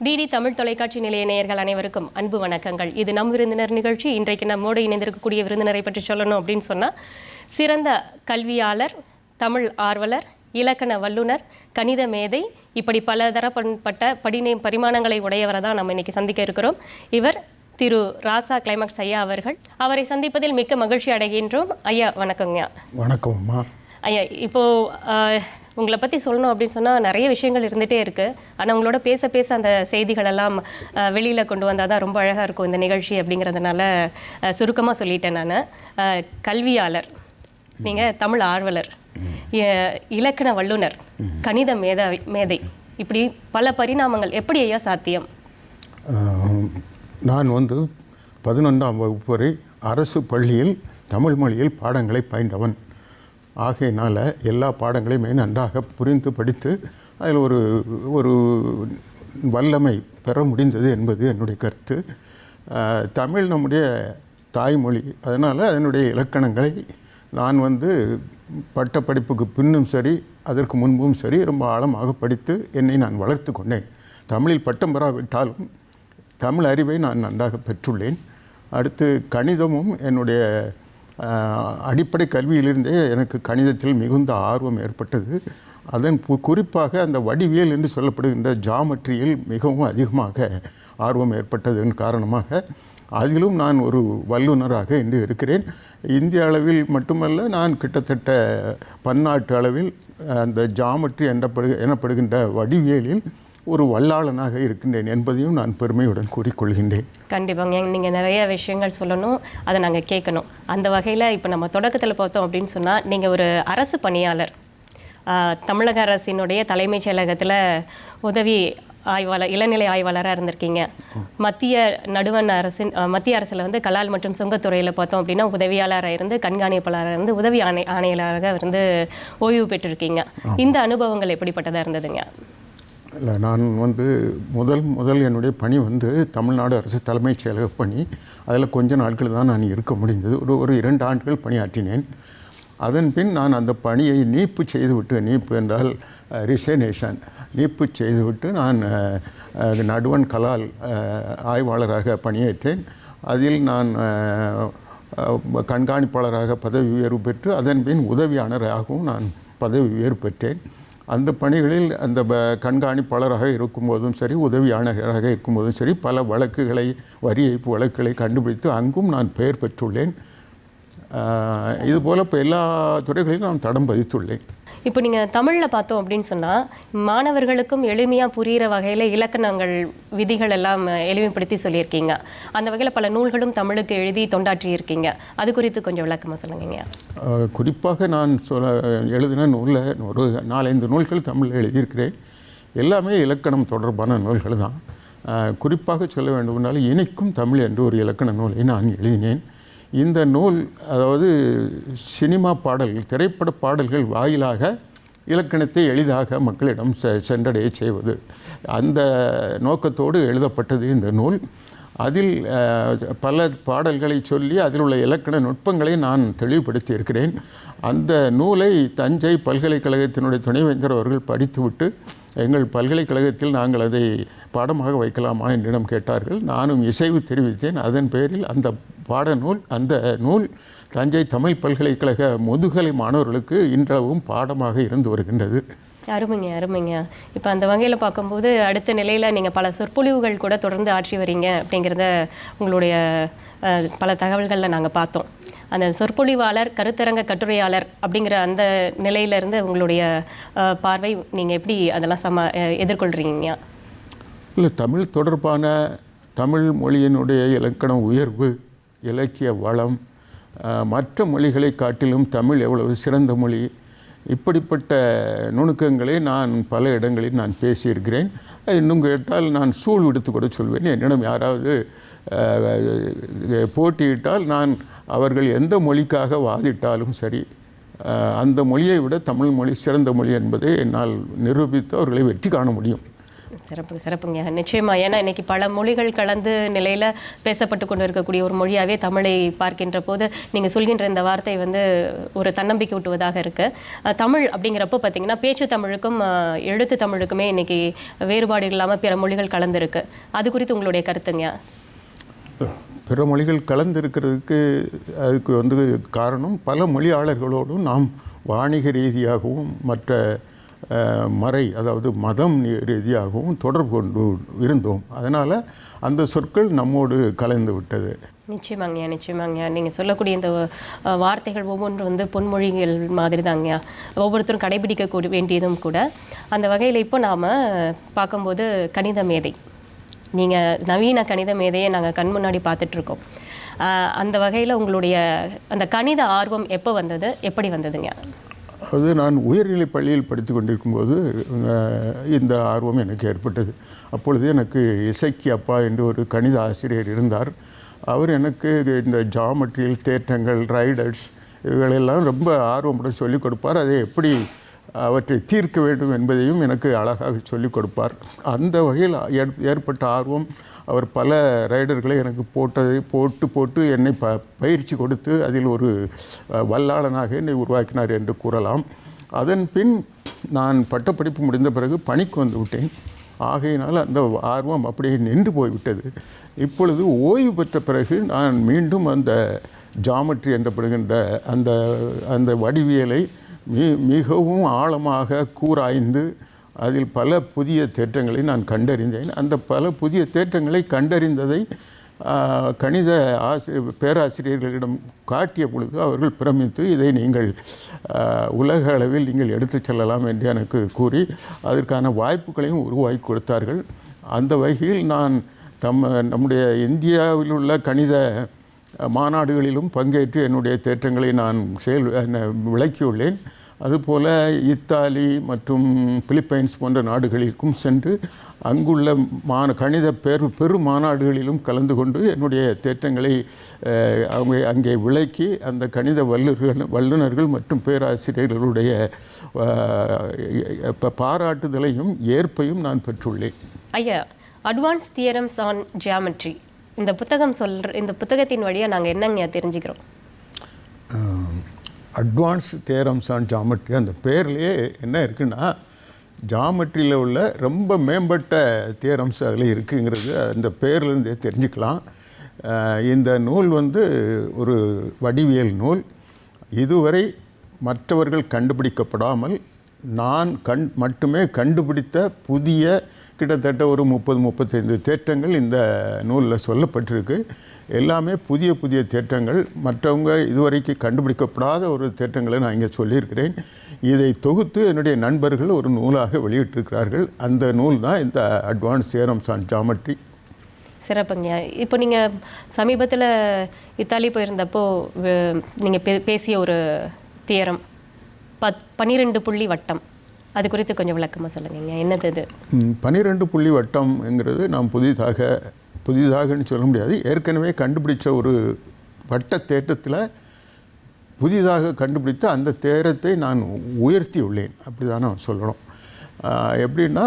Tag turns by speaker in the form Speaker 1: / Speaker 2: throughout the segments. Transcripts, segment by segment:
Speaker 1: DD Tamil தொலைக்காட்சி நிலைய நேயர்கள் அனைவருக்கும் அன்பு வணக்கங்கள். இது நம் விருந்தினர் நிகழ்ச்சி. இன்றைக்கு நம்மோடு இணைந்திருக்கக்கூடிய விருந்தினரை பற்றி சொல்லணும் அப்படின்னு சொன்னால் சிறந்த கல்வியாளர் தமிழ் ஆர்வலர் இலக்கண வல்லுனர் கணித மேதை இப்படி பல தரப்பட்ட படிநே பரிமாணங்களை உடையவரை தான் நம்ம இன்னைக்கு சந்திக்க இருக்கிறோம். இவர் திரு ராசா கிளைமாக்ஸ் ஐயா அவர்கள். அவரை சந்திப்பதில் மிக்க மகிழ்ச்சி அடைகின்றோம். ஐயா வணக்கங்க
Speaker 2: வணக்கம்
Speaker 1: ஐயா இப்போ ஆஹ், உங்களை பற்றி சொல்லணும் அப்படின்னு சொன்னால் நிறைய விஷயங்கள் இருந்துகிட்டே இருக்குது ஆனால் உங்களோட பேச பேச அந்த செய்திகளெல்லாம் வெளியில் கொண்டு வந்தால் தான் ரொம்ப அழகாக இருக்கும் இந்த நிகழ்ச்சி அப்படிங்கிறதுனால சுருக்கமாக சொல்லிட்டேன் நான். கல்வியாளர் நீங்கள் தமிழ் ஆர்வலர் இலக்கண வல்லுனர் கணித மேதாவி மேதை இப்படி பல பரிணாமங்கள் எப்படி ஐயா சாத்தியம்?
Speaker 2: நான் வந்து பதினொன்றாம் வகுப்பு வரை அரசு பள்ளியில் தமிழ் மொழியில் பாடங்களை பயின்றவன். ஆகையினால் எல்லா பாடங்களையுமே நன்றாக புரிந்து படித்து அதில் ஒரு ஒரு வல்லமை பெற முடிந்தது என்பது என்னுடைய கருத்து. தமிழ் நம்முடைய தாய்மொழி. அதனால் அதனுடைய இலக்கணங்களை நான் வந்து பட்ட படிப்புக்கு பின்னும் சரி அதற்கு முன்பும் சரி ரொம்ப ஆழமாக படித்து என்னை நான் வளர்த்து கொண்டேன். தமிழில் பட்டம் பெறாவிட்டாலும் தமிழ் அறிவை நான் நன்றாக பெற்றுள்ளேன். அடுத்து கணிதமும் என்னுடைய அடிப்படை கல்வியிலிருந்தே எனக்கு கணிதத்தில் மிகுந்த ஆர்வம் ஏற்பட்டது. அதன் குறிப்பாக அந்த வடிவியல் என்று சொல்லப்படுகின்ற ஜாமெட்ரியில் மிகவும் அதிகமாக ஆர்வம் ஏற்பட்டதன் காரணமாக அதிலும் நான் ஒரு வல்லுநராக இன்று இருக்கிறேன். இந்திய அளவில் மட்டுமல்ல நான் கிட்டத்தட்ட பன்னாட்டு அளவில் அந்த ஜாமெட்ரி என்றப்படு எனப்படுகின்ற வடிவியலில் ஒரு வல்லாளனாக இருக்கின்றேன் என்பதையும் நான் பெருமையுடன் கூறிக்கொள்கின்றேன்.
Speaker 1: கண்டிப்பாங்க. நீங்கள் நிறைய விஷயங்கள் சொல்லணும். அதை நாங்கள் கேட்கணும். அந்த வகையில் இப்போ நம்ம தொடக்கத்தில் பார்த்தோம் அப்படின்னு சொன்னால் நீங்கள் ஒரு அரசு பணியாளர். தமிழக அரசினுடைய தலைமைச் செயலகத்தில் உதவி ஆய்வாளர் இளநிலை ஆய்வாளராக இருந்திருக்கீங்க. மத்திய நடுவண் அரசின் மத்திய அரசில் வந்து கலால் மற்றும் சுங்கத்துறையில் பார்த்தோம் அப்படின்னா உதவியாளராக இருந்து கண்காணிப்பாளராக இருந்து உதவி ஆணை ஆணையாளராக இருந்து ஓய்வு பெற்றிருக்கீங்க. இந்த அனுபவங்கள் எப்படிப்பட்டதாக இருந்ததுங்க?
Speaker 2: இல்லை நான் வந்து முதல் முதல் என்னுடைய பணி வந்து தமிழ்நாடு அரசு தலைமைச் செயலக பணி. அதில் கொஞ்ச நாட்கள் தான் நான் இருக்க முடிந்தது. ஒரு ஒரு இரண்டு ஆண்டுகள் பணியாற்றினேன். அதன் பின் நான் அந்த பணியை நீப்பு செய்துவிட்டு நீப்பு என்றால் ரிசைனேஷன் நீப்பு செய்துவிட்டு நான் நடுவன் கலால் ஆய்வாளராக பணியேற்றேன். அதில் நான் கண்காணிப்பாளராக பதவி உயர்வு பெற்று அதன் பின் உதவியாளராகவும் நான் பதவி உயர்வு பெற்றேன். அந்த பணிகளில் அந்த ப- கண்காணிப்பாளராக இருக்கும்போதும் சரி உதவியாளராக இருக்கும்போதும் சரி பல வழக்குகளை வரி ஏய்ப்பு வழக்குகளை கண்டுபிடித்து அங்கும் நான் பெயர் பெற்றுள்ளேன். இதுபோல் இப்போ எல்லா துறைகளிலும் நான் தடம் பதித்துள்ளேன்.
Speaker 1: இப்போ நீங்கள் தமிழில் பார்த்தோம் அப்படின்னு சொன்னால் மாணவர்களுக்கும் எளிமையாக புரிகிற வகையில் இலக்கணங்கள் விதிகள் எல்லாம் எளிமைப்படுத்தி சொல்லியிருக்கீங்க. அந்த வகையில் பல நூல்களும் தமிழுக்கு எழுதி தொண்டாற்றி இருக்கீங்க அது குறித்து கொஞ்சம் விளக்கமாக சொல்லுங்கங்க
Speaker 2: குறிப்பாக நான் சொல்ல எழுதின நூலில் ஒரு நாலஞ்சு நூல்கள் தமிழில் எழுதியிருக்கிறேன். எல்லாமே இலக்கணம் தொடர்பான நூல்கள் தான். குறிப்பாக சொல்ல வேண்டுமென்றால் இணைக்கும் தமிழ் என்று ஒரு இலக்கண நூலை நான் எழுதினேன். இந்த நூல் அதாவது சினிமா பாடல்கள் திரைப்பட பாடல்கள் வாயிலாக இலக்கணத்தை எளிதாக மக்களிடம் செ சென்றடைய செய்வது. அந்த நோக்கத்தோடு எழுதப்பட்டது இந்த நூல். அதில் பல பாடல்களை சொல்லி அதில் உள்ள இலக்கண நுட்பங்களை நான் தெளிவுபடுத்தி இருக்கிறேன் அந்த நூலை தஞ்சை பல்கலைக்கழகத்தினுடைய துணைவேந்தர் அவர்கள் படித்துவிட்டு எங்கள் பல்கலைக்கழகத்தில் நாங்கள் அதை பாடமாக வைக்கலாமா என்னிடம் கேட்டார்கள். நானும் இசைவு தெரிவித்தேன். அதன் பேரில் அந்த பாடநூல் அந்த நூல் தஞ்சை தமிழ் பல்கலைக்கழக முதுகலை மாணவர்களுக்கு இன்றளவும் பாடமாக இருந்து வருகின்றது.
Speaker 1: அருமைங்க அருமைங்க. இப்போ அந்த வகையில் பார்க்கும்போது அடுத்த நிலையில் நீங்கள் பல சொற்பொழிவுகள் கூட தொடர்ந்து ஆற்றி வரீங்க அப்படிங்கிறத உங்களுடைய பல தகவல்களில் நாங்கள் பார்த்தோம். அந்த சொற்பொழிவாளர் கருத்தரங்க கட்டுரையாளர் அப்படிங்கிற அந்த நிலையிலேருந்து உங்களுடைய பார்வை நீங்கள் எப்படி அதெல்லாம் சம எதிர்கொள்கிறீங்க
Speaker 2: இல்லை தமிழ் தொடர்பான தமிழ் மொழியினுடைய இலக்கண உயர்வு இலக்கிய வளம் மற்ற மொழிகளை காட்டிலும் தமிழ் எவ்வளவு சிறந்த மொழி. இப்படிப்பட்ட நுணுக்கங்களை நான் பல இடங்களில் நான் பேசியிருக்கிறேன். இன்னும் கேட்டால் நான் சூழ் விடுத்து கூட சொல்வேன். என்னிடம் யாராவது போட்டியிட்டால் நான் அவர்கள் எந்த மொழிக்காக வாதிட்டாலும் சரி அந்த மொழியை விட தமிழ் மொழி சிறந்த மொழி என்பதை என்னால் நிரூபித்து அவர்களை வெற்றி காண முடியும்.
Speaker 1: சிறப்பு சிறப்புங்க. நிச்சயமா. ஏன்னா இன்னைக்கு பல மொழிகள் கலந்து நிலையில பேசப்பட்டு கொண்டு இருக்கக்கூடிய ஒரு மொழியாவே தமிழை பார்க்கின்ற போது நீங்க சொல்கின்ற இந்த வார்த்தை வந்து ஒரு தன்னம்பிக்கை ஊட்டுவதாக இருக்கு. தமிழ் அப்படிங்கிறப்போ பார்த்தீங்கன்னா பேச்சு தமிழுக்கும் எழுத்து தமிழுக்குமே இன்னைக்கு வேறுபாடு இல்லாமல் பிற மொழிகள் கலந்துருக்கு. அது குறித்து உங்களுடைய கருத்துங்க.
Speaker 2: பிற மொழிகள் கலந்து இருக்கிறதுக்கு அதுக்கு வந்து காரணம் பல மொழியாளர்களோடும் நாம் வாணிக ரீதியாகவும் மற்ற மறை அதாவது மதம் ரீதியாகவும் தொடர்பு கொண்டு இருந்தோம். அதனால் அந்த சொற்கள் நம்மோடு கலந்து விட்டது.
Speaker 1: நிச்சயமாங்கய்யா நிச்சயமாங்கய்யா. நீங்கள் சொல்லக்கூடிய இந்த வார்த்தைகள் ஒவ்வொன்றும் வந்து பொன்மொழிகள் மாதிரி தாங்கய்யா ஒவ்வொருத்தரும் கடைபிடிக்க வேண்டியதும் கூட. அந்த வகையில் இப்போ நாம் பார்க்கும்போது கணித மேதை. நீங்கள் நவீன கணித மேதையை நாங்கள் கண் முன்னாடி பார்த்துட்ருக்கோம். அந்த வகையில் உங்களுடைய அந்த கணித ஆர்வம் எப்போ வந்தது? எப்படி வந்ததுங்க
Speaker 2: அது நான் உயர்நிலை பள்ளியில் படித்து கொண்டிருக்கும்போது இந்த ஆர்வம் எனக்கு ஏற்பட்டது. அப்பொழுது எனக்கு இசைக்கு அப்பா என்று ஒரு கணித ஆசிரியர் இருந்தார். அவர் எனக்கு இந்த ஜாமெட்ரியில் தேற்றங்கள் ரைடர்ஸ் இவைகளெல்லாம் ரொம்ப ஆர்வமுடன் சொல்லிக் கொடுப்பார். அதை எப்படி அவற்றை தீர்க்க வேண்டும் என்பதையும் எனக்கு அழகாக சொல்லிக் கொடுப்பார். அந்த வகையில் ஏற்பட்ட ஆர்வம் அவர் பல ரைடர்களை எனக்கு போட்டதை போட்டு போட்டு என்னை ப பயிற்சி கொடுத்து அதில் ஒரு வல்லாளனாக என்னை உருவாக்கினார் என்று கூறலாம். அதன் பின் நான் பட்டப்படிப்பு முடிந்த பிறகு பணிக்கு வந்து விட்டேன். ஆகையினால் அந்த ஆர்வம் அப்படியே நின்று போய்விட்டது. இப்பொழுது ஓய்வு பெற்ற பிறகு நான் மீண்டும் அந்த ஜாமெட்ரி என்றப்படுகின்ற அந்த அந்த வடிவியலை மி மிகவும் ஆழமாக கூராய்ந்து அதில் பல புதிய தேற்றங்களை நான் கண்டறிந்தேன். அந்த பல புதிய தேற்றங்களை கண்டறிந்ததை கணித ஆசி பேராசிரியர்களிடம் காட்டிய பொழுது அவர்கள் பிரமித்து இதை நீங்கள் உலக அளவில் நீங்கள் எடுத்துச் செல்லலாம் என்று எனக்கு கூறி அதற்கான வாய்ப்புகளையும் உருவாக்கி கொடுத்தார்கள். அந்த வகையில் நான் தம் நம்முடைய இந்தியாவில் உள்ள கணித மாநாடுகளிலும் பங்கேற்று என்னுடைய தேற்றங்களை நான் செயல் விளக்கியுள்ளேன். அதுபோல இத்தாலி மற்றும் பிலிப்பைன்ஸ் போன்ற நாடுகளுக்கும் சென்று அங்குள்ள மான கணித பெரு பெரு மாநாடுகளிலும் கலந்து கொண்டு என்னுடைய தேற்றங்களை அவங்க அங்கே விளக்கி அந்த கணித வல்லுநர்கள் வல்லுநர்கள் மற்றும் பேராசிரியர்களுடைய பாராட்டுதலையும் ஏற்பையும் நான் பெற்றுள்ளேன்.
Speaker 1: ஐயா அட்வான்ஸ் தியரம்ஸ் ஆன் ஜியாமெட்ரி இந்த புத்தகம் சொல்கிற இந்த புத்தகத்தின் வழியாக நாங்கள் என்னங்க தெரிஞ்சுக்கிறோம்?
Speaker 2: அட்வான்ஸ் தேரம்ஸ் ஆன் ஜாமெட்ரி அந்த பேர்லேயே என்ன இருக்குன்னா ஜாமெட்ரியில் உள்ள ரொம்ப மேம்பட்ட தேரம்ஸ் அதில் இருக்குங்கிறது அந்த பேர்லேருந்தே தெரிஞ்சுக்கலாம். இந்த நூல் வந்து ஒரு வடிவியல் நூல். இதுவரை மற்றவர்கள் கண்டுபிடிக்கப்படாமல் நான் கண் மட்டுமே கண்டுபிடித்த புதிய கிட்டத்தட்ட ஒரு முப்பது முப்பத்தைந்து தேற்றங்கள் இந்த நூலில் சொல்லப்பட்டிருக்கு. எல்லாமே புதிய புதிய தேற்றங்கள். மற்றவங்க இதுவரைக்கும் கண்டுபிடிக்கப்படாத ஒரு தேற்றங்களை நான் இங்கே சொல்லியிருக்கிறேன். இதை தொகுத்து என்னுடைய நண்பர்கள் ஒரு நூலாக வெளியிட்டிருக்கிறார்கள். அந்த நூல் தான் இந்த அட்வான்ஸ் சேரம் ஆன் ஜாமெட்ரி
Speaker 1: சிறப்புங்க. இப்போ நீங்கள் சமீபத்தில் இத்தாலி போயிருந்தப்போ நீங்கள் பே பேசிய ஒரு தியரம் பத் பன்னிரெண்டு புள்ளி வட்டம். அது குறித்து கொஞ்சம் விளக்கமாக சொல்லுங்கள் என்னது இது?
Speaker 2: பன்னிரெண்டு புள்ளி வட்டம்ங்கிறது நாம் புதிதாக புதிதாகன்னு சொல்ல முடியாது. ஏற்கனவே கண்டுபிடிச்ச ஒரு வட்ட தேட்டத்தில் புதிதாக கண்டுபிடித்த அந்த தேரத்தை நான் உயர்த்தி உள்ளேன் அப்படி தான் நான் சொல்லணும் எப்படின்னா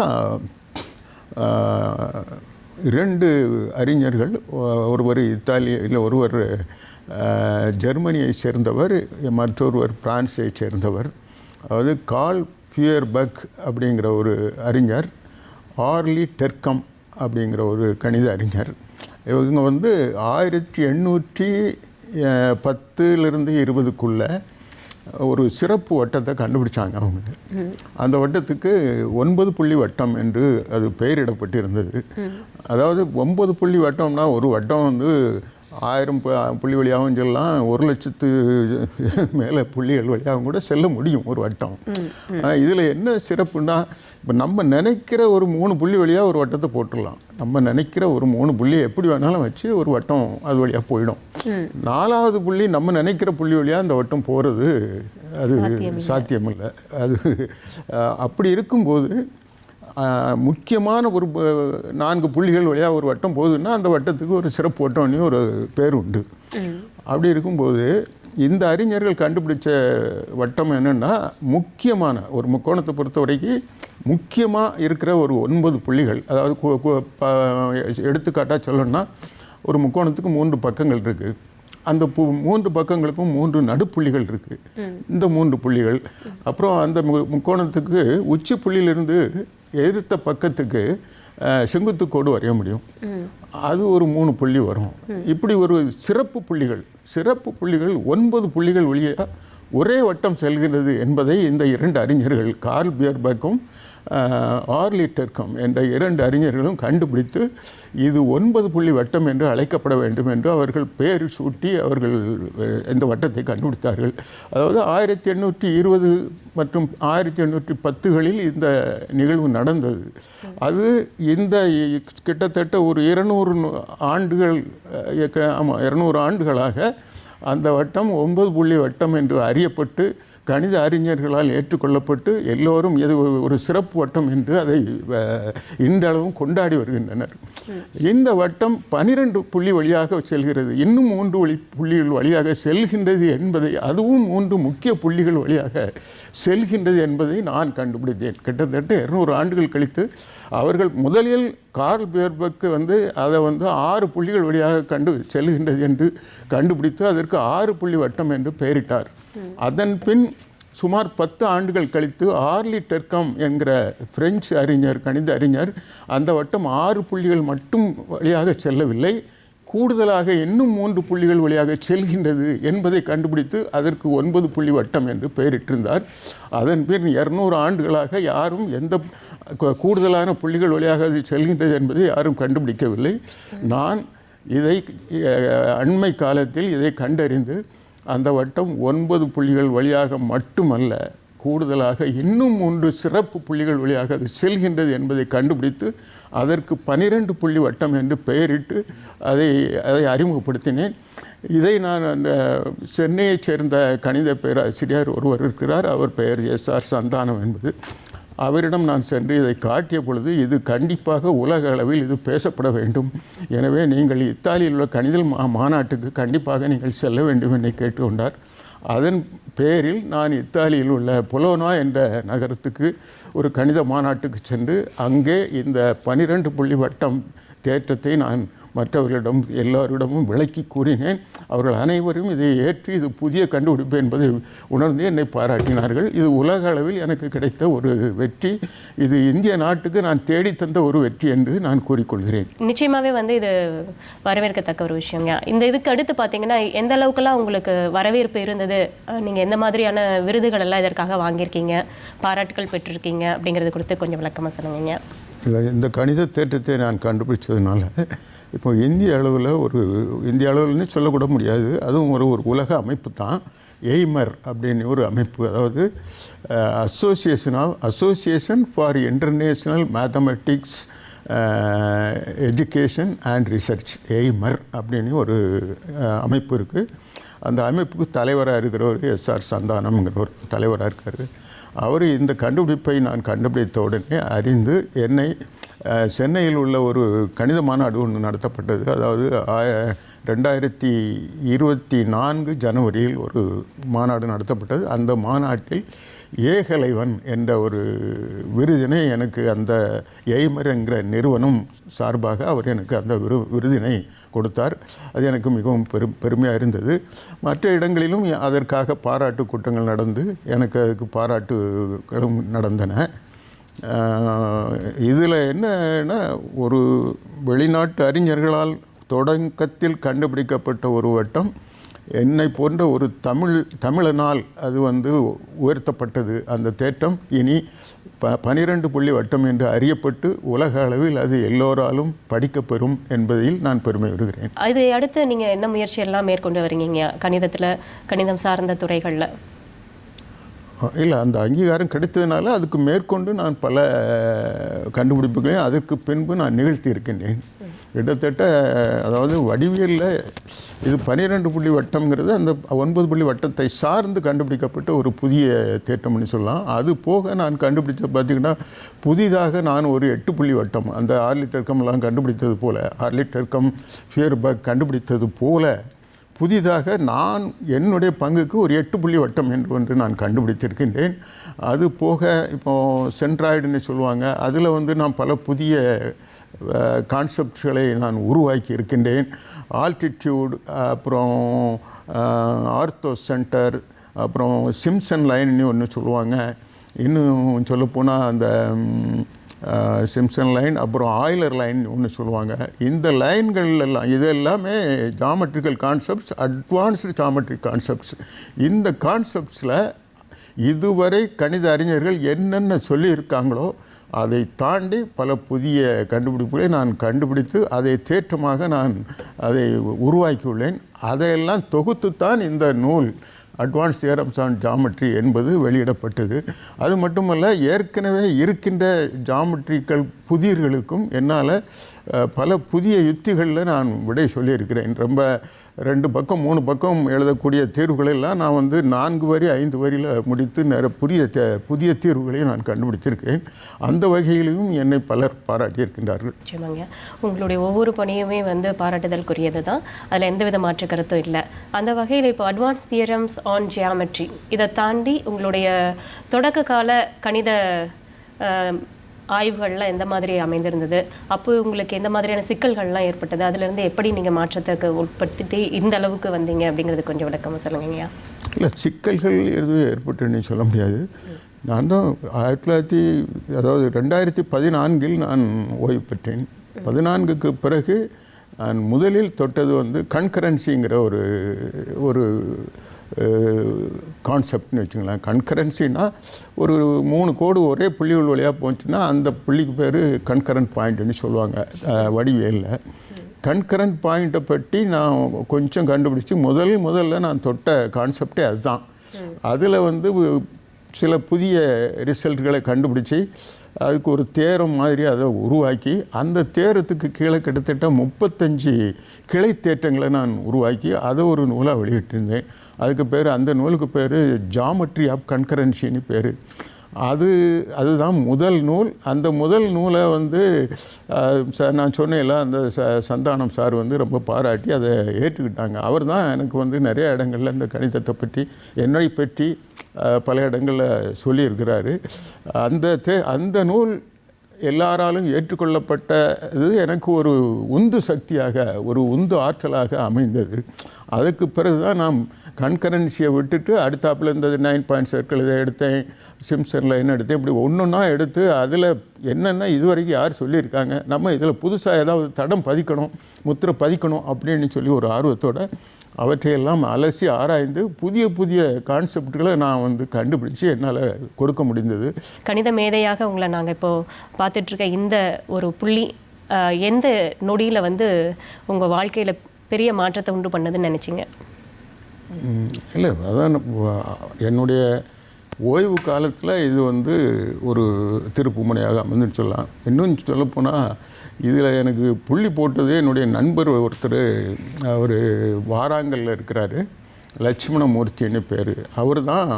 Speaker 2: இரண்டு அறிஞர்கள் ஒருவர் இத்தாலிய இல்லை ஒருவர் ஜெர்மனியை சேர்ந்தவர் மற்றொருவர் பிரான்ஸை சேர்ந்தவர். அதாவது கால் பியர்பக் அப்படிங்கிற ஒரு அறிஞர் ஆர்லி டெர்கம் அப்படிங்கிற ஒரு கணித அறிஞர். இவங்க வந்து ஆயிரத்தி எண்ணூற்றி பத்துலேருந்து இருபதுக்குள்ள ஒரு சிறப்பு வட்டத்தை கண்டுபிடிச்சாங்க அவங்க. அந்த வட்டத்துக்கு ஒன்பது புள்ளி வட்டம் என்று அது பெயரிடப்பட்டிருந்தது. அதாவது ஒன்பது புள்ளி வட்டம்னா ஒரு வட்டம் வந்து ஆயிரம் புள்ளி வழியாகவும் சொல்லலாம். ஒரு லட்சத்து மேலே புள்ளிகள் வழியாகவும் கூட செல்ல முடியும் ஒரு வட்டம். இதில் என்ன சிறப்புன்னா இப்போ நம்ம நினைக்கிற ஒரு மூணு புள்ளி வழியாக ஒரு வட்டத்தை போட்டுடலாம். நம்ம நினைக்கிற ஒரு மூணு புள்ளி எப்படி வேணாலும் வச்சு ஒரு வட்டம் அது வழியாக போயிடும். நாலாவது புள்ளி நம்ம நினைக்கிற புள்ளி வழியாக அந்த வட்டம் போகிறது அது சாத்தியமில்லை. அது அப்படி இருக்கும்போது முக்கியமான ஒரு நான்கு புள்ளிகள் வழியாக ஒரு வட்டம் போகுதுன்னா அந்த வட்டத்துக்கு ஒரு சிறப்பு வட்டம்னு ஒரு பேர் உண்டு. அப்படி இருக்கும்போது இந்த அறிஞர்கள் கண்டுபிடிச்ச வட்டம் என்னென்னா முக்கியமான ஒரு முக்கோணத்தை பொறுத்த வரைக்கும் முக்கியமாக இருக்கிற ஒரு ஒன்பது புள்ளிகள். அதாவது எடுத்துக்காட்டாக சொல்லணும்னா ஒரு முக்கோணத்துக்கு மூன்று பக்கங்கள் இருக்குது அந்த பு மூன்று பக்கங்களுக்கும் மூன்று நடுப்புள்ளிகள் இருக்குது இந்த மூன்று புள்ளிகள். அப்புறம் அந்த மு- முக்கோணத்துக்கு உச்சி புள்ளியிலிருந்து எதிர்த்த பக்கத்துக்கு செங்குத்து கோடு வரைய முடியும். அது ஒரு மூணு புள்ளி வரும். இப்படி ஒரு சிறப்பு புள்ளிகள் சிறப்பு புள்ளிகள் ஒன்பது புள்ளிகள் வழியாக ஒரே வட்டம் செல்கிறது என்பதை இந்த இரண்டு அறிஞர்கள் கார்ல் பியர்பேக்கும் ஆர்லிட்டர்கம் என்ற இரண்டு அறிஞர்களும் கண்டுபிடித்து இது ஒன்பது புள்ளி வட்டம் என்று அழைக்கப்பட வேண்டும் என்று அவர்கள் பேர் சூட்டி அவர்கள் இந்த வட்டத்தை கண்டுபிடித்தார்கள். அதாவது ஆயிரத்தி எண்ணூற்றி இருபது மற்றும் ஆயிரத்தி எண்ணூற்றி பத்துகளில் இந்த நிகழ்வு நடந்தது. அது இந்த கிட்டத்தட்ட ஒரு இருநூறு ஆண்டுகள் ஆமாம் இருநூறு ஆண்டுகளாக அந்த வட்டம் ஒன்பது புள்ளி வட்டம் என்று அறியப்பட்டு கணித அறிஞர்களால் ஏற்றுக்கொள்ளப்பட்டு எல்லோரும் எது ஒரு- ஒரு சிறப்பு வட்டம் என்று அதை இன்றளவும் கொண்டாடி வருகின்றனர். இந்த வட்டம் பனிரெண்டு புள்ளி வழியாக செல்கிறது. இன்னும் மூன்று வழி புள்ளிகள் வழியாக செல்கின்றது என்பதை அதுவும் மூன்று முக்கிய புள்ளிகள் வழியாக செல்கின்றது என்பதை நான் கண்டுபிடித்தேன். கிட்டத்தட்ட இருநூறு ஆண்டுகள் கழித்து அவர்கள் முதலில் கார்ல் பியர்பக்கு வந்து அதை வந்து ஆறு புள்ளிகள் வழியாக கண்டு செல்கின்றது என்று கண்டுபிடித்து அதற்கு ஆறு புள்ளி வட்டம் என்று பெயரிட்டார். அதன் பின் சுமார் பத்து ஆண்டுகள் கழித்து ஆர்லி டெர்கம் என்கிற பிரெஞ்சு அறிஞர் கணித அறிஞர் அந்த வட்டம் ஆறு புள்ளிகள் மட்டும் வழியாக செல்லவில்லை. கூடுதலாக இன்னும் மூன்று புள்ளிகள் வழியாக செல்கின்றது என்பதை கண்டுபிடித்து அதற்கு ஒன்பது புள்ளி வட்டம் என்று பெயரிட்டிருந்தார். அதன் பின் இருநூறு ஆண்டுகளாக யாரும் எந்த கூடுதலான புள்ளிகள் வழியாக அது செல்கின்றது என்பதை யாரும் கண்டுபிடிக்கவில்லை. நான் இதை அண்மை காலத்தில் இதை கண்டறிந்து அந்த வட்டம் ஒன்பது புள்ளிகள் வழியாக மட்டுமல்ல கூடுதலாக இன்னும் மூன்று சிறப்பு புள்ளிகள் வழியாக அது செல்கின்றது என்பதை கண்டுபிடித்து அதற்கு பனிரெண்டு புள்ளி வட்டம் என்று பெயரிட்டு அதை அதை அறிமுகப்படுத்தினேன். இதை நான் அந்த சென்னையைச் சேர்ந்த கணித பேராசிரியர் ஒருவர் இருக்கிறார். அவர் பெயர் எஸ் ஆர் சந்தானம் என்பது. அவரிடம் நான் சென்று இதை காட்டிய பொழுது இது கண்டிப்பாக உலக அளவில் இது பேசப்பட வேண்டும். எனவே நீங்கள் இத்தாலியில் உள்ள கணித மா மாநாட்டுக்கு கண்டிப்பாக நீங்கள் செல்ல வேண்டும் என்னை கேட்டுக்கொண்டார். அதன் பேரில் நான் இத்தாலியில் உள்ள பொலோனா என்ற நகரத்துக்கு ஒரு கணித மாநாட்டுக்கு சென்று அங்கே இந்த பனிரெண்டு புள்ளி வட்டம் தேற்றத்தை நான் மற்றவர்களிடம் எல்லோரிடமும் விளக்கி கூறினேன். அவர்கள் அனைவரும் இதை ஏற்று இது புதிய கண்டுபிடிப்பு என்பதை உணர்ந்து என்னை பாராட்டினார்கள். இது உலக அளவில் எனக்கு கிடைத்த ஒரு வெற்றி. இது இந்திய நாட்டுக்கு நான் தேடித் தந்த ஒரு வெற்றி என்று நான் கூறிக்கொள்கிறேன்.
Speaker 1: நிச்சயமாவே வந்து இது வரவேற்கத்தக்க ஒரு விஷயங்க. இந்த இதுக்கு அடுத்து பார்த்தீங்கன்னா எந்த அளவுக்குலாம் உங்களுக்கு வரவேற்பு இருந்தது? அஹ் நீங்க எந்த மாதிரியான விருதுகள் எல்லாம் இதற்காக வாங்கியிருக்கீங்க? பாராட்டுகள் பெற்றிருக்கீங்க? அப்படிங்கிறது குறித்து கொஞ்சம் விளக்கமா சொல்லுங்க
Speaker 2: இல்லை இந்த கணித தேற்றத்தை நான் கண்டுபிடிச்சதுனால இப்போ இந்திய அளவில் ஒரு இந்திய அளவில்னு சொல்லக்கூட முடியாது. அதுவும் ஒரு ஒரு உலக அமைப்பு தான். எய்மர் அப்படின்னு ஒரு அமைப்பு. அதாவது association of association for international mathematics education and research AIMER அப்படின்னு ஒரு அமைப்பு இருக்குது அந்த அமைப்புக்கு தலைவராக இருக்கிறவர் எஸ்ஆர் சந்தானம்ங்கிற ஒரு தலைவராக இருக்கார். அவர் இந்த கண்டுபிடிப்பை நான் கண்டுபிடித்த உடனே அறிந்து என்னை சென்னையில் உள்ள ஒரு கணித மாநாடு ஒன்று நடத்தப்பட்டது. அதாவது ஆய- ரெண்டாயிரத்தி இருபத்தி நான்கு ஜனவரியில் ஒரு மாநாடு நடத்தப்பட்டது. அந்த மாநாட்டில் ஏகலைவன் என்ற ஒரு விருதினை எனக்கு அந்த எய்மர் என்கிற நிறுவனம் சார்பாக அவர் எனக்கு அந்த விரு விருதினை கொடுத்தார். அது எனக்கு மிகவும் பெரும் பெருமையாக இருந்தது. மற்ற இடங்களிலும் அதற்காக பாராட்டு கூட்டங்கள் நடந்து எனக்கு அதுக்கு பாராட்டுகளும் நடந்தன. இதில் என்னன்னா ஒரு வெளிநாட்டு அறிஞர்களால் தொடக்கத்தில் கண்டுபிடிக்கப்பட்ட ஒரு வட்டம் என்னை போன்ற ஒரு தமிழ் தமிழனால் அது வந்து உயர்த்தப்பட்டது. அந்த தேட்டம் இனி ப பனிரெண்டு புள்ளி வட்டம் என்று அறியப்பட்டு உலக அளவில் அது எல்லோராலும் படிக்கப்பெறும் என்பதில் நான் பெருமை விடுகிறேன்
Speaker 1: இதை அடுத்து நீங்கள் என்ன முயற்சி எல்லாம் மேற்கொண்டு வரீங்க கணிதத்தில் கணிதம் சார்ந்த துறைகளில்?
Speaker 2: இல்லை அந்த அங்கீகாரம் கிடைத்ததுனால அதுக்கு மேற்கொண்டு நான் பல கண்டுபிடிப்புகளையும் அதற்கு பின்பு நான் நிகழ்த்தி இருக்கின்றேன். கிட்டத்தட்ட அதாவது வடிவியலில் இது பன்னிரெண்டு புள்ளி வட்டம்ங்கிறது அந்த ஒன்பது புள்ளி வட்டத்தை சார்ந்து கண்டுபிடிக்கப்பட்ட ஒரு புதிய தேட்டம்னு சொல்லலாம். அது போக நான் கண்டுபிடிச்ச பார்த்திங்கன்னா புதிதாக நான் ஒரு எட்டு புள்ளி வட்டம் அந்த ஆர்லிட்டர்கம்லாம் கண்டுபிடித்தது போல் ஆர்லிட்டர்கம் ஃபியர்பர்க் கண்டுபிடித்தது போல் புதிதாக நான் என்னுடைய பங்குக்கு ஒரு எட்டு புள்ளி வட்டம் என்று ஒன்று நான் கண்டுபிடித்திருக்கின்றேன். அது போக இப்போ சென்ட்ராய்டுன்னு சொல்லுவாங்க. அதில் வந்து நான் பல புதிய கான்செப்ட்ஸ்களை நான் உருவாக்கி இருக்கின்றேன். ஆல்டிடியூட் அப்புறம் ஆர்த்தோ சென்டர் அப்புறம் சிம்சன் லைன்னு ஒன்று சொல்லுவாங்க. இன்னும் சொல்லப்போனால் அந்த சிம்சன் லைன் அப்புறம் ஆயிலர் லைன் ஒன்று சொல்லுவாங்க. இந்த லைன்கள் எல்லாம் இது எல்லாமே geometrical concepts advanced geometric concepts இந்த கான்செப்ட்ஸில் இதுவரை கணித அறிஞர்கள் என்னென்ன சொல்லியிருக்காங்களோ அதை தாண்டி பல புதிய கண்டுபிடிப்புகளை நான் கண்டுபிடித்து அதை தேற்றமாக நான் அதை உருவாக்கியுள்ளேன். அதையெல்லாம் தொகுத்துத்தான் இந்த நூல். அட்வான்ஸ் தியரம்ஸ் ஆன் ஜாமெட்ரி என்பது வெளியிடப்பட்டது. அது மட்டுமல்ல ஏற்கனவே இருக்கின்ற ஜாமெட்ரிக்கல் புதிர்களுக்கும் என்னால் பல புதிய யுத்திகளில் நான் விடை சொல்லியிருக்கிறேன். ரொம்ப ரெண்டு பக்கம் மூணு பக்கம் எழுதக்கூடிய தீர்வுகளெல்லாம் நான் வந்து நான்கு வரி ஐந்து வரியில் முடித்து நிறைய புதிய புதிய தீர்வுகளையும் நான் கண்டுபிடித்திருக்கிறேன். அந்த வகையிலும் என்னை பலர் பாராட்டியிருக்கின்றார்கள்
Speaker 1: நிச்சயமாங்க. உங்களுடைய ஒவ்வொரு பணியுமே வந்து பாராட்டுதலுக்குரியது தான் அதில் எந்தவித மாற்று கருத்தும் இல்லை. அந்த வகையில் இப்போ அட்வான்ஸ் தியரம்ஸ் ஆன் ஜியாமெட்ரி இதை தாண்டி உங்களுடைய தொடக்க கால கணித ஆய்வுகள்லாம் எந்த மாதிரி அமைந்திருந்தது? அப்போ உங்களுக்கு எந்த மாதிரியான சிக்கல்கள்லாம் ஏற்பட்டது? அதுலேருந்து எப்படி நீங்கள் மாற்றத்துக்கு உட்படுத்தி இந்த அளவுக்கு வந்தீங்க அப்படிங்கிறது கொஞ்சம் விளக்கமாக சொல்லுங்கய்யா.
Speaker 2: இல்லை சிக்கல்கள் எதுவும் ஏற்பட்டுன்னு சொல்ல முடியாது. நான் தான் ஆயிரத்தி தொள்ளாயிரத்தி அதாவது ரெண்டாயிரத்தி பதினான்கில் நான் ஓய்வு பெற்றேன். பதினான்குக்கு பிறகு நான் முதலில் தொட்டது வந்து கன்கரன்சிங்கிற ஒரு ஒரு கான்செப்ட்னு வச்சுங்களேன் கன்கரன்சினா ஒரு மூணு கோடு ஒரே புள்ளிகள் வழியாக போச்சுன்னா அந்த புள்ளிக்கு பேர் கன்கரண்ட் பாயிண்ட்னு சொல்லுவாங்க வடிவேலில். கன்கரண்ட் பாயிண்ட்டை பற்றி நான் கொஞ்சம் கண்டுபிடிச்சி முதல் முதல்ல நான் தொட்ட கான்செப்டே அதுதான். அதில் வந்து சில புதிய ரிசல்ட்களை கண்டுபிடிச்சி அதுக்கு ஒரு தேரம் மாதிரி அதை உருவாக்கி அந்த தேரத்துக்கு கீழே கிட்டத்தட்ட முப்பத்தஞ்சு கிளை தேற்றங்களை நான் உருவாக்கி அதை ஒரு நூலாக வெளியிட்டிருந்தேன். அதுக்கு பேர் அந்த நூலுக்கு பேர் ஜாமெட்ரி ஆஃப் கன்கரன்சின்னு பேர். அது அதுதான் முதல் நூல். அந்த முதல் நூலை வந்து ச- நான் சொன்னேன்ல அந்த ச சந்தானம் சார் வந்து ரொம்ப பாராட்டி அதை ஏற்றுக்கிட்டாங்க. அவர் தான் எனக்கு வந்து நிறைய இடங்களில் இந்த கணிதத்தை பற்றி என்னை பற்றி பல இடங்களில் சொல்லியிருக்கிறாரு. அந்த தே அந்த நூல் எல்லாராலும் ஏற்றுக்கொள்ளப்பட்டது எனக்கு ஒரு உந்து சக்தியாக ஒரு உந்து ஆற்றலாக அமைந்தது. அதுக்கு பிறகு தான் நாம் கன்கரன்சியை விட்டுட்டு அடுத்தாப்பில் இருந்தது நைன் பாயிண்ட் சர்க்கிள் இதை எடுத்தேன் சிம்சன் லைன் எடுத்தேன் இப்படி ஒன்று ஒன்றா எடுத்து அதில் என்னென்ன இதுவரைக்கும் யார் சொல்லியிருக்காங்க? நம்ம இதில் புதுசாக ஏதாவது தடம் பதிக்கணும் முத்திரை பதிக்கணும் அப்படின்னு சொல்லி ஒரு ஆர்வத்தோட அவற்றையெல்லாம் அலசி ஆராய்ந்து புதிய புதிய கான்செப்டுகளை நான் வந்து கண்டுபிடிச்சு என்னால் கொடுக்க முடிந்தது.
Speaker 1: கணித மேதையாக உங்களை நாங்கள் இப்போது பார்த்துட்ருக்க இந்த ஒரு புள்ளி எந்த நொடியில் வந்து உங்கள் வாழ்க்கையில் பெரிய மாற்றத்தை உண்டு பண்ணதுன்னு நினச்சிங்க?
Speaker 2: இல்லை அதான் என்னுடைய ஓய்வு காலத்தில் இது வந்து ஒரு திருப்புமுனையாக அமைந்துன்னு சொல்லலாம். இன்னும் சொல்லப்போனால் இதில் எனக்கு புள்ளி போட்டதே என்னுடைய நண்பர் ஒருத்தர் அவர் வாராங்கல்ல இருக்கிறாரு. லட்சுமணமூர்த்தின்னு பேர். அவர் தான்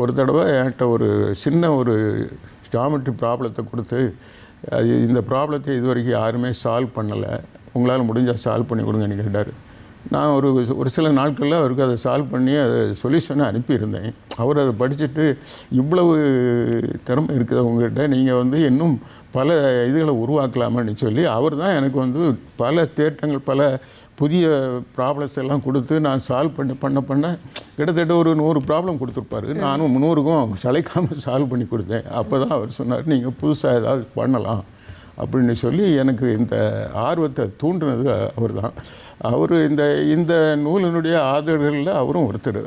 Speaker 2: ஒரு தடவை என்கிட்ட ஒரு சின்ன ஒரு ஜாமெட்ரி ப்ராப்ளத்தை கொடுத்து அது இந்த ப்ராப்ளத்தை இது வரைக்கும் யாருமே சால்வ் பண்ணலை. உங்களால் முடிஞ்சால் சால்வ் பண்ணி கொடுங்கன்னு கேட்டார். நான் ஒரு ஒரு சில நாட்களில் அவருக்கு அதை சால்வ் பண்ணி அதை சொல்யூஷனை அனுப்பியிருந்தேன். அவர் அதை படிச்சுட்டு இவ்வளவு திறமை இருக்குது உங்கள்கிட்ட நீங்கள் வந்து இன்னும் பல இதுகளை உருவாக்கலாமான்னு சொல்லி அவர் தான் எனக்கு வந்து பல தேட்டங்கள் பல புதிய ப்ராப்ளம்ஸ் எல்லாம் கொடுத்து நான் சால்வ் பண்ண பண்ண பண்ண கிட்டத்தட்ட ஒரு நூறு ப்ராப்ளம் கொடுத்துருப்பாரு. நானும் நூறுக்கும் சளைக்காமல் சால்வ் பண்ணி கொடுத்தேன். அப்போ தான் அவர் சொன்னார் நீங்கள் புதுசாக ஏதாவது பண்ணலாம். அப்படின்னு சொல்லி எனக்கு இந்த ஆர்வத்தை தூண்டினது அவர் தான் அவர் இந்த இந்த நூலினுடைய ஆதரவுகளில் அவரும் ஒருத்தர்.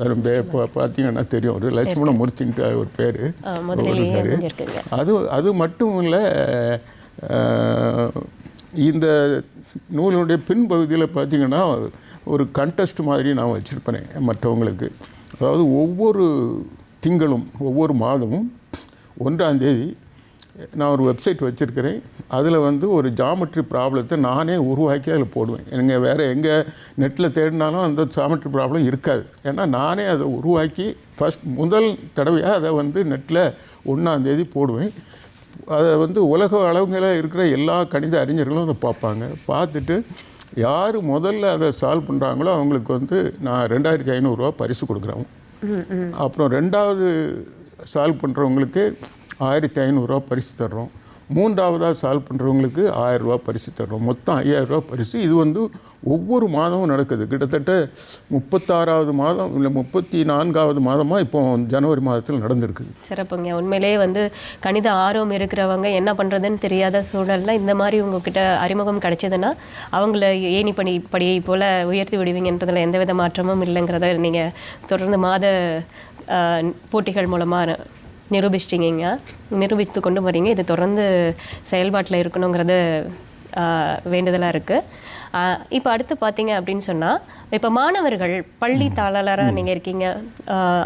Speaker 2: பார்த்தீங்கன்னா தெரியும். ஒரு லட்சுமணமூர்த்தின்ட்டு ஒரு பேர். அது அது மட்டும் இல்லை இந்த நூலுடைய பின்பகுதியில் பார்த்தீங்கன்னா ஒரு கண்டெஸ்ட் மாதிரி நான் வச்சுருப்பேன் மற்றவங்களுக்கு. அதாவது ஒவ்வொரு திங்களும் ஒவ்வொரு மாதமும் ஒன்றாம் தேதி நான் ஒரு வெப்சைட் வச்சுருக்கிறேன். அதில் வந்து ஒரு ஜாமெட்ரி ப்ராப்ளத்தை நானே உருவாக்கி அதில் போடுவேன். எனக்கு வேறு எங்கே நெட்டில் தேடினாலும் அந்த ஜாமெட்ரி ப்ராப்ளம் இருக்காது. ஏன்னா நானே அதை உருவாக்கி ஃபஸ்ட் முதல் தடவையாக அதை வந்து நெட்டில் ஒன்றாந்தேதி போடுவேன். அதை வந்து உலக அளவுங்கள இருக்கிற எல்லா கணித அறிஞர்களும் அதை பார்ப்பாங்க. பார்த்துட்டு யார் முதல்ல அதை சால்வ் பண்ணுறாங்களோ அவங்களுக்கு வந்து நான் ரெண்டாயிரத்தி ஐநூறுரூவா பரிசு கொடுக்குறேன். அப்புறம் ரெண்டாவது சால்வ் பண்ணுறவங்களுக்கு ஆயிரத்தி ஐநூறுரூவா பரிசு தர்றோம். மூன்றாவதாக சால்வ் பண்ணுறவங்களுக்கு ஆயிரரூவா பரிசு தர்றோம். மொத்தம் ஐயாயிரரூவா பரிசு. இது வந்து ஒவ்வொரு மாதமும் நடக்குது. கிட்டத்தட்ட முப்பத்தாறாவது மாதம் இல்லை முப்பத்தி நான்காவது மாதமாக இப்போ ஜனவரி மாதத்தில் நடந்திருக்குது
Speaker 1: சிறப்புங்க. உண்மையிலேயே வந்து கணித ஆர்வம் இருக்கிறவங்க என்ன பண்ணுறதுன்னு தெரியாத சூழல்ல இந்த மாதிரி உங்ககிட்ட அறிமுகம் கிடைச்சதுன்னா அவங்கள ஏணி பணி படியை போல் உயர்த்தி விடுவீங்கன்றதில் எந்தவித மாற்றமும் இல்லைங்கிறத நீங்கள் தொடர்ந்து மாத போட்டிகள் மூலமாக நிரூபிச்சிட்டிங்க நிரூபித்து கொண்டு வரீங்க இது தொடர்ந்து செயல்பாட்டில் இருக்கணுங்கிறது வேண்டுதலாக இருக்குது இப்போ அடுத்து பார்த்தீங்க அப்படின்னு சொன்னால் இப்போ மாணவர்கள் பள்ளி தாளராக நீங்கள் இருக்கீங்க.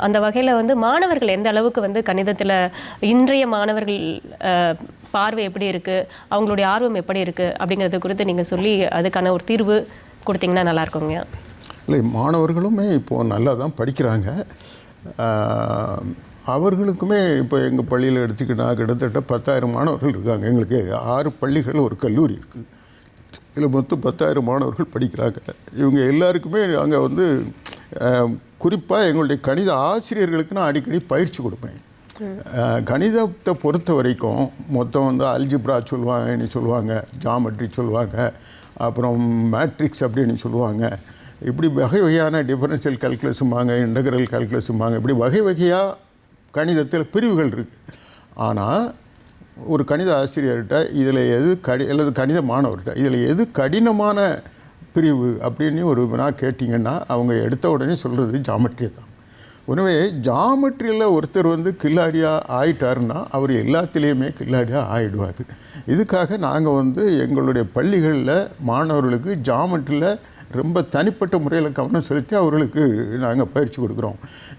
Speaker 1: அந்த வகையில் வந்து மாணவர்கள் எந்த அளவுக்கு வந்து கணிதத்தில் இன்றைய மாணவர்கள் பார்வை எப்படி இருக்குது அவங்களுடைய ஆர்வம் எப்படி இருக்குது அப்படிங்கிறது குறித்து நீங்கள் சொல்லி அதுக்கான ஒரு தீர்வு கொடுத்தீங்கன்னா நல்லா இருக்குங்க.
Speaker 2: இல்லை மாணவர்களுமே இப்போது நல்லா தான் படிக்கிறாங்க அவர்களுக்குமே இப்போ எங்கள் பள்ளியில் எடுத்துக்கிட்டா கிட்டத்தட்ட பத்தாயிரம் மாணவர்கள் இருக்காங்க. எங்களுக்கு ஆறு பள்ளிகள் ஒரு கல்லூரி இருக்குது இதில் மொத்தம் பத்தாயிரம் மாணவர்கள் படிக்கிறாங்க. இவங்க எல்லாருக்குமே அங்கே வந்து குறிப்பாக எங்களுடைய கணித ஆசிரியர்களுக்கு நான் அடிக்கடி பயிற்சி கொடுப்பேன். கணிதத்தை பொறுத்த வரைக்கும் மொத்தம் வந்து அல்ஜிப்ரா சொல்லுவாங்கன்னு சொல்லுவாங்க ஜாமெட்ரி சொல்லுவாங்க அப்புறம் மேட்ரிக்ஸ் அப்படின்னு சொல்லுவாங்க. இப்படி வகை வகையான டிஃபரன்ஷியல் கல்குலஸும்பாங்க இன்டகிரல் கல்குலஸும்பாங்க இப்படி வகை வகையாக கணிதத்தில் பிரிவுகள் இருக்குது ஆனால் ஒரு கணித ஆசிரியர்கிட்ட இதில் எது கடி அல்லது கணித மாணவர்கிட்ட இதில் எது கடினமான பிரிவு அப்படின்னு ஒரு வினா கேட்டிங்கன்னா அவங்க எடுத்த உடனே சொல்கிறது ஜாமெட்ரி தான். உணவே ஜாமெட்ரியில் ஒருத்தர் வந்து கில்லாடியாக ஆயிட்டாருன்னா அவர் எல்லாத்துலேயுமே கில்லாடியாக ஆயிடுவார். இதுக்காக நாங்கள் வந்து எங்களுடைய பள்ளிகளில் மாணவர்களுக்கு ஜாமெட்ரியில் ரொம்ப தனிப்பட்ட முறையில் கவனம் செலுத்தி அவர்களுக்கு நாங்கள் பயிற்சி கொடுக்குறோம்.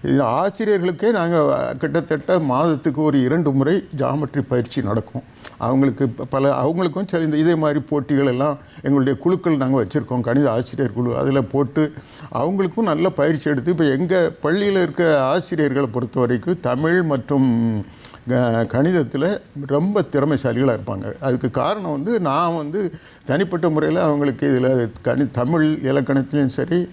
Speaker 2: இது ஆசிரியர்களுக்கே நாங்கள் கிட்டத்தட்ட மாதத்துக்கு ஒரு இரண்டு முறை ஜாமெட்ரி பயிற்சி நடக்கும். அவங்களுக்கு பல அவங்களுக்கும் சரி இந்த இதே மாதிரி போட்டிகள் எல்லாம் எங்களுடைய குழுக்கள் நாங்கள் வச்சுருக்கோம். கணித ஆசிரியர் குழு அதில் போட்டு அவங்களுக்கும் நல்ல பயிற்சி எடுத்து இப்போ எங்கள் பள்ளியில் இருக்க ஆசிரியர்களை பொறுத்த வரைக்கும் தமிழ் மற்றும் கணிதத்தில் ரொம்ப திறமைசாலிகளாக இருப்பாங்க. அதுக்கு காரணம் வந்து நான் வந்து தனிப்பட்ட முறையில் அவங்களுக்கு இதில் கணி தமிழ் இலக்கணத்துலேயும் சரி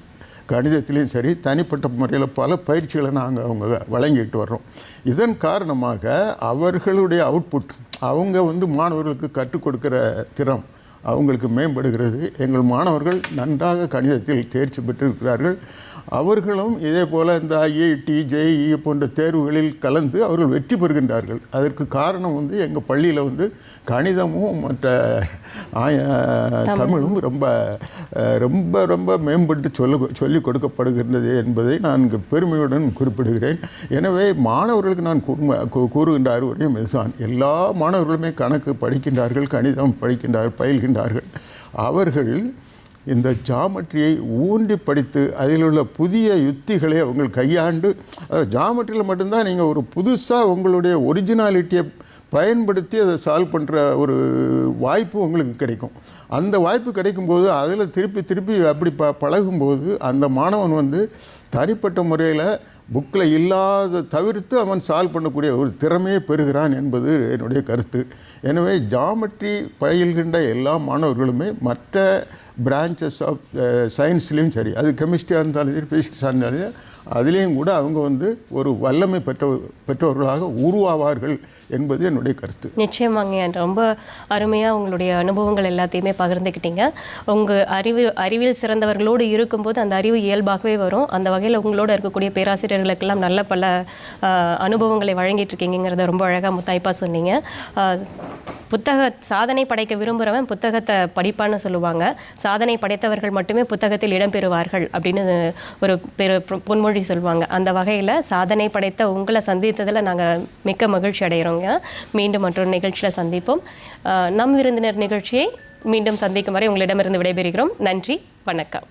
Speaker 2: கணிதத்திலையும் சரி தனிப்பட்ட முறையில் பல பயிற்சிகளை நாங்கள் அவங்க வழங்கிட்டு வர்றோம். இதன் காரணமாக அவர்களுடைய அவுட்புட் அவங்க வந்து மாணவர்களுக்கு கற்றுக் கொடுக்குற திறம் அவங்களுக்கு மேம்படுகிறது. எங்கள் மாணவர்கள் நன்றாக கணிதத்தில் தேர்ச்சி பெற்றிருக்கிறார்கள். அவர்களும் இதே போல் இந்த ஐஐடி ஜேஇ போன்ற தேர்வுகளில் கலந்து அவர்கள் வெற்றி பெறுகின்றார்கள். அதற்கு காரணம் வந்து எங்கள் பள்ளியில் வந்து கணிதமும் மற்ற தமிழும். ரொம்ப ரொம்ப ரொம்ப மேம்பட்டு சொல்ல சொல்லிக் கொடுக்கப்படுகின்றது என்பதை நான் இங்கு பெருமையுடன் குறிப்பிடுகிறேன். எனவே மாணவர்களுக்கு நான் கூறுகின்ற அறிவுரையும் இதுதான் எல்லா மாணவர்களுமே கணக்கு படிக்கின்றார்கள் கணிதம் படிக்கின்றார்கள் பயில்கின்றார்கள். அவர்கள் இந்த ஜாமெட்ரியை ஊன்றி படித்து அதில் உள்ள புதிய யுத்திகளை அவங்க கையாண்டு அதாவது ஜாமெட்ரியில் மட்டும்தான் நீங்கள் ஒரு புதுசாக உங்களுடைய ஒரிஜினாலிட்டியை பயன்படுத்தி அதை சால்வ் பண்ணுற ஒரு வாய்ப்பு உங்களுக்கு கிடைக்கும். அந்த வாய்ப்பு கிடைக்கும்போது அதில் திருப்பி திருப்பி அப்படி ப பழகும்போது அந்த மாணவன் வந்து தனிப்பட்ட முறையில் புக்கில் இல்லாத தவிர்த்து அவன் சால்வ் பண்ணக்கூடிய ஒரு திறமையை பெறுகிறான் என்பது என்னுடைய கருத்து. எனவே ஜாமெட்ரி பயில்கின்ற எல்லா மாணவர்களுமே மற்ற பிரான்ச்சஸ் ஆஃப் சயின்ஸ்லேயும் சரி அது கெமிஸ்ட்ரியாக இருந்தாலும் சரி ஃபிசிக்ஸாக இருந்தாலும் சரி அதுலேயும் கூட அவங்க வந்து ஒரு வல்லமை பெற்ற பெற்றவர்களாக உருவாவார்கள் என்பது என்னுடைய கருத்து.
Speaker 1: நிச்சயமாங்க ரொம்ப அருமையாக உங்களுடைய அனுபவங்கள் எல்லாத்தையுமே பகிர்ந்துக்கிட்டீங்க. உங்கள் அறிவு அறிவியல் சிறந்தவர்களோடு இருக்கும்போது அந்த அறிவு இயல்பாகவே வரும். அந்த வகையில் உங்களோட இருக்கக்கூடிய பேராசிரியர்களுக்கெல்லாம் நல்ல பல அனுபவங்களை வழங்கிட்டு இருக்கீங்கிறத ரொம்ப அழகாக முத்தாய்ப்பாக சொன்னீங்க. புத்தக சாதனை படைக்க விரும்புகிறவன் புத்தகத்தை படிப்பான்னு சொல்லுவாங்க. சாதனை படைத்தவர்கள் மட்டுமே புத்தகத்தில் இடம்பெறுவார்கள் அப்படின்னு ஒரு பெரு பொன்மொழி சொல்லுவாங்க. அந்த வகையில் சாதனை படைத்த உங்களை சந்தித்ததில் நாங்கள் மிக்க மகிழ்ச்சி அடைகிறோங்க மீண்டும் மற்றொரு நிகழ்ச்சியில் சந்திப்போம். நம் விருந்தினர் நிகழ்ச்சியை மீண்டும் சந்திக்கும் வரை உங்களிடமிருந்து விடைபெறுகிறோம். நன்றி வணக்கம்.